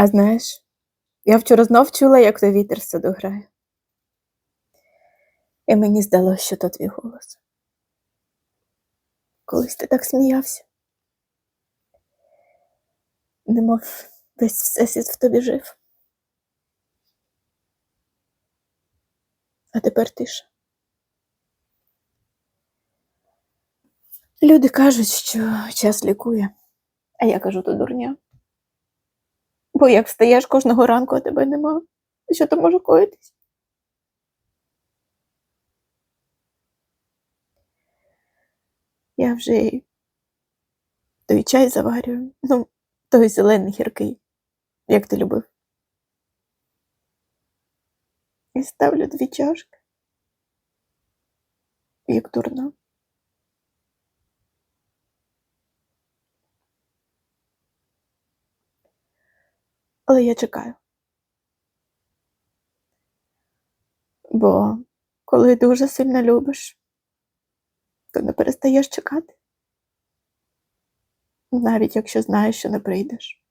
А знаєш, я вчора знов чула, як той вітер саду грає. І мені здалося, що то твій голос. Колись ти так сміявся. Немов весь всесвіт в тобі жив. А тепер тиша. Люди кажуть, що час лікує, а я кажу, то дурня. Бо як встаєш кожного ранку, а тебе нема, що то може коїтись? Я вже той чай заварюю, ну, той зелений гіркий, як ти любив. І ставлю дві чашки, як дурна. Але я чекаю. Бо коли дуже сильно любиш, то не перестаєш чекати. Навіть якщо знаєш, що не прийдеш.